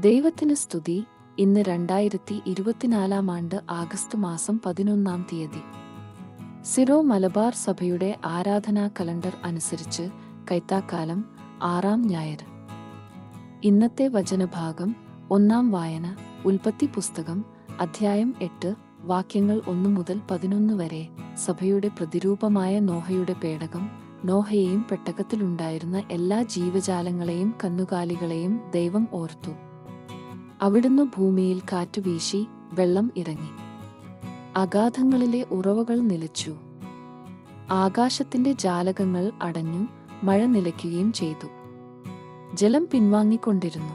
ദൈവത്തിന് സ്തുതി. ഇന്ന് രണ്ടായിരത്തി ഇരുപത്തിനാലാം ആണ്ട് ആഗസ്റ്റ് മാസം പതിനൊന്നാം തീയതി. സിറോ മലബാർ സഭയുടെ ആരാധനാ കലണ്ടർ അനുസരിച്ച് കൈത്താക്കാലം ആറാം ഞായർ. ഇന്നത്തെ വചനഭാഗം ഒന്നാം വായന ഉൽപ്പത്തി പുസ്തകം അധ്യായം എട്ട് വാക്യങ്ങൾ ഒന്നു മുതൽ പതിനൊന്ന് വരെ സഭയുടെ പ്രതിരൂപമായ നോഹയുടെ പേടകം നോഹയെയും പെട്ടകത്തിലുണ്ടായിരുന്ന എല്ലാ ജീവജാലങ്ങളെയും കന്നുകാലികളെയും ദൈവം ഓർത്തു. അവിടുന്ന് ഭൂമിയിൽ കാറ്റുവീശി വെള്ളം ഇറങ്ങി. അഗാധങ്ങളിലെ ഉറവകൾ നിലച്ചു. ആകാശത്തിന്റെ ജാലകങ്ങൾ അടഞ്ഞു മഴ നിലയ്ക്കുകയും ചെയ്തു. ജലം പിൻവാങ്ങിക്കൊണ്ടിരുന്നു.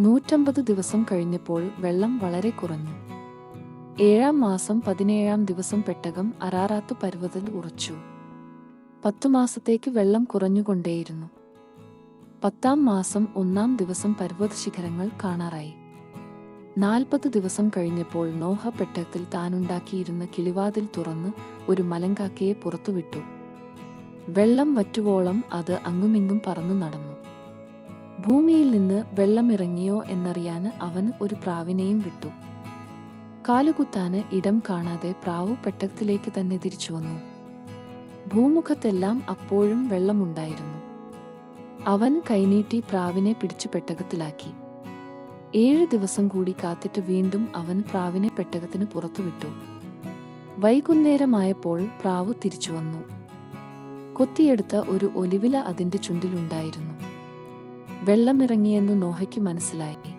നൂറ്റമ്പത് ദിവസം കഴിഞ്ഞപ്പോൾ വെള്ളം വളരെ കുറഞ്ഞു. ഏഴാം മാസം പതിനേഴാം ദിവസം പെട്ടകം അറാറാത്ത് പർവതത്തിൽ ഉറച്ചു. പത്തു മാസത്തേക്ക് വെള്ളം കുറഞ്ഞുകൊണ്ടേയിരുന്നു. പത്താം മാസം ഒന്നാം ദിവസം പർവത ശിഖരങ്ങൾ കാണാറായി. നാൽപ്പത് ദിവസം കഴിഞ്ഞപ്പോൾ നോഹ പെട്ടത്തിൽ താനുണ്ടാക്കിയിരുന്ന കിളിവാതിൽ തുറന്ന് ഒരു മലങ്കാക്കയെ പുറത്തുവിട്ടു. വെള്ളം വറ്റുവോളം അത് അങ്ങുമിങ്ങും പറന്നു നടന്നു. ഭൂമിയിൽ നിന്ന് വെള്ളമിറങ്ങിയോ എന്നറിയാൻ അവൻ ഒരു പ്രാവിനെയും വിട്ടു. കാലുകുത്താന് ഇടം കാണാതെ പ്രാവ് പെട്ടത്തിലേക്ക് തന്നെ തിരിച്ചു വന്നു. ഭൂമുഖത്തെല്ലാം അപ്പോഴും വെള്ളമുണ്ടായിരുന്നു. അവൻ കൈനീട്ടി പ്രാവിനെ പിടിച്ചു പെട്ടകത്തിലാക്കി. ഏഴ് ദിവസം കൂടി കാത്തിട്ട് വീണ്ടും അവൻ പ്രാവിനെ പെട്ടകത്തിന് പുറത്തുവിട്ടു. വൈകുന്നേരമായപ്പോൾ പ്രാവ് തിരിച്ചു വന്നു. കൊത്തിയെടുത്ത ഒരു ഒലിവില അതിന്റെ ചുണ്ടിലുണ്ടായിരുന്നു. വെള്ളമിറങ്ങിയെന്ന് നോഹയ്ക്ക് മനസ്സിലായി.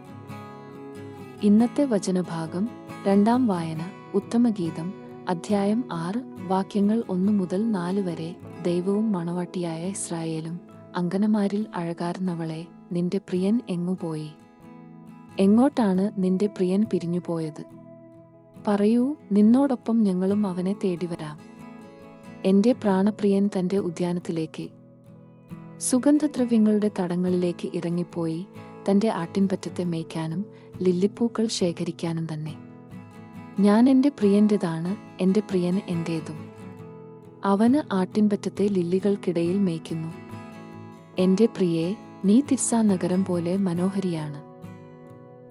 ഇന്നത്തെ വചനഭാഗം രണ്ടാം വായന ഉത്തമഗീതം അധ്യായം ആറ് വാക്യങ്ങൾ ഒന്നു മുതൽ നാല് വരെ ദൈവവും മണവാട്ടിയായ ഇസ്രായേലും. അങ്കനമാരിൽ അഴകാർന്നവളെ നിന്റെ പ്രിയൻ എങ്ങുപോയി എങ്ങോട്ടാണ് നിന്റെ പ്രിയൻ പിരിഞ്ഞുപോയത് പറയൂ നിന്നോടൊപ്പം ഞങ്ങളും അവനെ തേടി വരാം എന്റെ പ്രാണപ്രിയൻ തന്റെ ഉദ്യാനത്തിലേക്ക്. സുഗന്ധദ്രവ്യങ്ങളുടെ തടങ്ങളിലേക്ക് ഇറങ്ങിപ്പോയി തന്റെ ആട്ടിൻപറ്റത്തെ മേയ്ക്കാനും ലില്ലിപ്പൂക്കൾ ശേഖരിക്കാനും തന്നെ. ഞാൻ എന്റെ പ്രിയന്റേതാണ് എന്റെ പ്രിയൻ എന്റേതും. അവന് ആട്ടിൻപറ്റത്തെ ലില്ലികൾക്കിടയിൽ മേയ്ക്കുന്നു. എന്റെ പ്രിയെ നീ തിർസാ നഗരം പോലെ മനോഹരിയാണ്.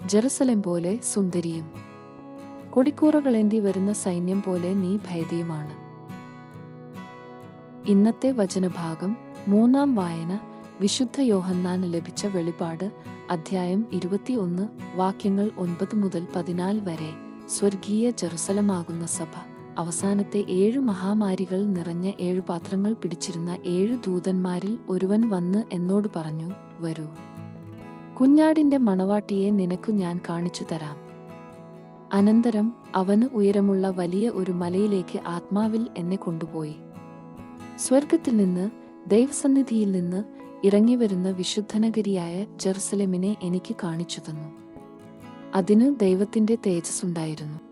ജെറുസലം പോലെ സുന്ദരിയും. കൊടിക്കൂറകളേന്തി വരുന്ന സൈന്യം പോലെ നീ ഭയതിയുമാണ്. ഇന്നത്തെ വചനഭാഗം മൂന്നാം വായന വിശുദ്ധ യോഹന്നാന് ലഭിച്ച വെളിപാട് അധ്യായം ഇരുപത്തിയൊന്ന് വാക്യങ്ങൾ ഒൻപത് മുതൽ പതിനാല് വരെ സ്വർഗീയ ജെറുസലമാകുന്ന സഭ. അവസാനത്തെ ഏഴു മഹാമാരികൾ നിറഞ്ഞ ഏഴു പാത്രങ്ങൾ പിടിച്ചിരുന്ന ഏഴു ദൂതന്മാരിൽ ഒരുവൻ വന്ന് എന്നോട് പറഞ്ഞു വരൂ. കുഞ്ഞാടിന്റെ മണവാട്ടിയെ നിനക്കു ഞാൻ കാണിച്ചു തരാം. അനന്തരം അവന് ഉയരമുള്ള വലിയ ഒരു മലയിലേക്ക് ആത്മാവിൽ എന്നെ കൊണ്ടുപോയി. സ്വർഗത്തിൽ നിന്ന് ദൈവസന്നിധിയിൽ നിന്ന് ഇറങ്ങിവരുന്ന വിശുദ്ധനഗരിയായ ജെറുസലേമിനെ എനിക്ക് കാണിച്ചു തന്നു. അതിന് ദൈവത്തിന്റെ തേജസ് ഉണ്ടായിരുന്നു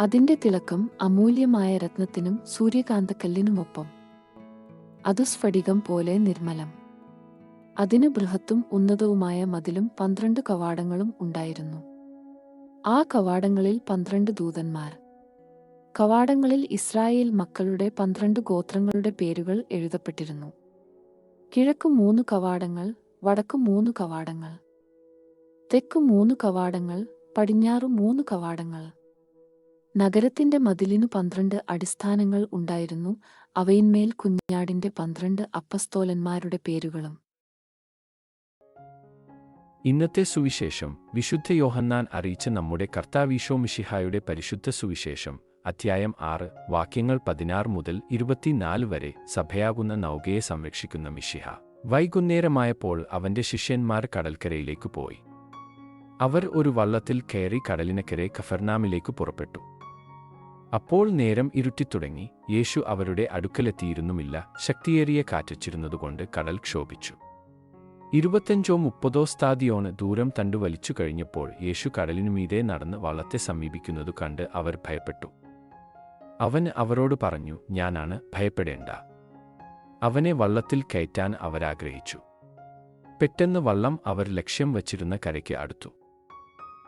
അതിന്റെ തിളക്കം അമൂല്യമായ രത്നത്തിനും സൂര്യകാന്തക്കല്ലിനുമൊപ്പം. അതു സ്ഫടികം പോലെ നിർമ്മലം. അതിന് ബൃഹത്തും ഉന്നതവുമായ മതിലും പന്ത്രണ്ട് കവാടങ്ങളും ഉണ്ടായിരുന്നു. ആ കവാടങ്ങളിൽ പന്ത്രണ്ട് ദൂതന്മാർ. കവാടങ്ങളിൽ ഇസ്രായേൽ മക്കളുടെ പന്ത്രണ്ട് ഗോത്രങ്ങളുടെ പേരുകൾ എഴുതപ്പെട്ടിരുന്നു. കിഴക്ക് മൂന്ന് കവാടങ്ങൾ വടക്ക് മൂന്ന് കവാടങ്ങൾ. തെക്ക് മൂന്ന് കവാടങ്ങൾ പടിഞ്ഞാറ് മൂന്ന് കവാടങ്ങൾ. നഗരത്തിന്റെ മതിലിനു പന്ത്രണ്ട് അടിസ്ഥാനങ്ങൾ ഉണ്ടായിരുന്നു. അവയിന്മേൽ കുഞ്ഞാടിന്റെ പന്ത്രണ്ട് അപ്പസ്തോലന്മാരുടെ പേരുകളും. ഇന്നത്തെ സുവിശേഷം. വിശുദ്ധ യോഹന്നാൻ അറിയിച്ച നമ്മുടെ കർത്താവീശോ മിഷിഹായുടെ പരിശുദ്ധ സുവിശേഷം അധ്യായം ആറ് വാക്യങ്ങൾ പതിനാറ് മുതൽ ഇരുപത്തിനാല് വരെ സഭയാകുന്ന നൗകയെ സംരക്ഷിക്കുന്ന മിഷിഹ വൈകുന്നേരമായപ്പോൾ അവന്റെ ശിഷ്യന്മാർ കടൽക്കരയിലേക്ക് പോയി. അവർ ഒരു വള്ളത്തിൽ കയറി കടലിനക്കരെ കഫർനാമിലേക്ക് പുറപ്പെട്ടു. അപ്പോൾ നേരം ഇരുട്ടിത്തുടങ്ങി യേശു അവരുടെ അടുക്കലെത്തിയിരുന്നുമില്ല ശക്തിയേറിയ കാറ്റച്ചിരുന്നതുകൊണ്ട് കടൽ ക്ഷോഭിച്ചു. ഇരുപത്തഞ്ചോ മുപ്പതോ സ്ഥാതിയോണ് ദൂരം തണ്ടു വലിച്ചു കഴിഞ്ഞപ്പോൾ യേശു കടലിനുമീതെ നടന്ന് വള്ളത്തെ സമീപിക്കുന്നതു കണ്ട് അവർ ഭയപ്പെട്ടു. അവൻ അവരോട് പറഞ്ഞു ഞാനാണ് ഭയപ്പെടേണ്ട. അവനെ വള്ളത്തിൽ കയറ്റാൻ അവരാഗ്രഹിച്ചു. പെട്ടെന്ന് വള്ളം അവർ ലക്ഷ്യം വച്ചിരുന്ന കരയ്ക്ക് അടുത്തു.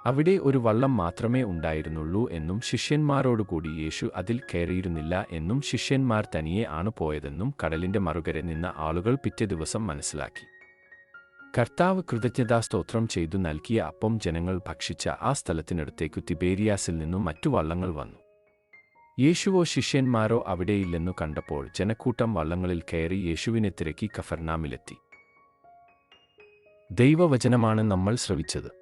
അവിടെ ഒരു വള്ളം മാത്രമേ ഉണ്ടായിരുന്നുള്ളൂ എന്നും ശിഷ്യന്മാരോടുകൂടി യേശു അതിൽ കയറിയിരുന്നില്ല എന്നും ശിഷ്യന്മാർ തനിയെ ആണ് പോയതെന്നും കടലിന്റെ മറുകരെ നിന്ന ആളുകൾ പിറ്റേ ദിവസം മനസ്സിലാക്കി. കർത്താവ് കൃതജ്ഞതാസ്തോത്രം ചെയ്തു നൽകിയ അപ്പം ജനങ്ങൾ ഭക്ഷിച്ച ആ സ്ഥലത്തിനടുത്തേക്കു തിബേരിയാസിൽ നിന്നും മറ്റു വള്ളങ്ങൾ വന്നു. യേശുവോ ശിഷ്യന്മാരോ അവിടെയില്ലെന്നു കണ്ടപ്പോൾ ജനക്കൂട്ടം വള്ളങ്ങളിൽ കയറി യേശുവിനെ തിരക്കി കഫർനാമിലെത്തി. ദൈവവചനമാണ് നമ്മൾ ശ്രവിച്ചത്.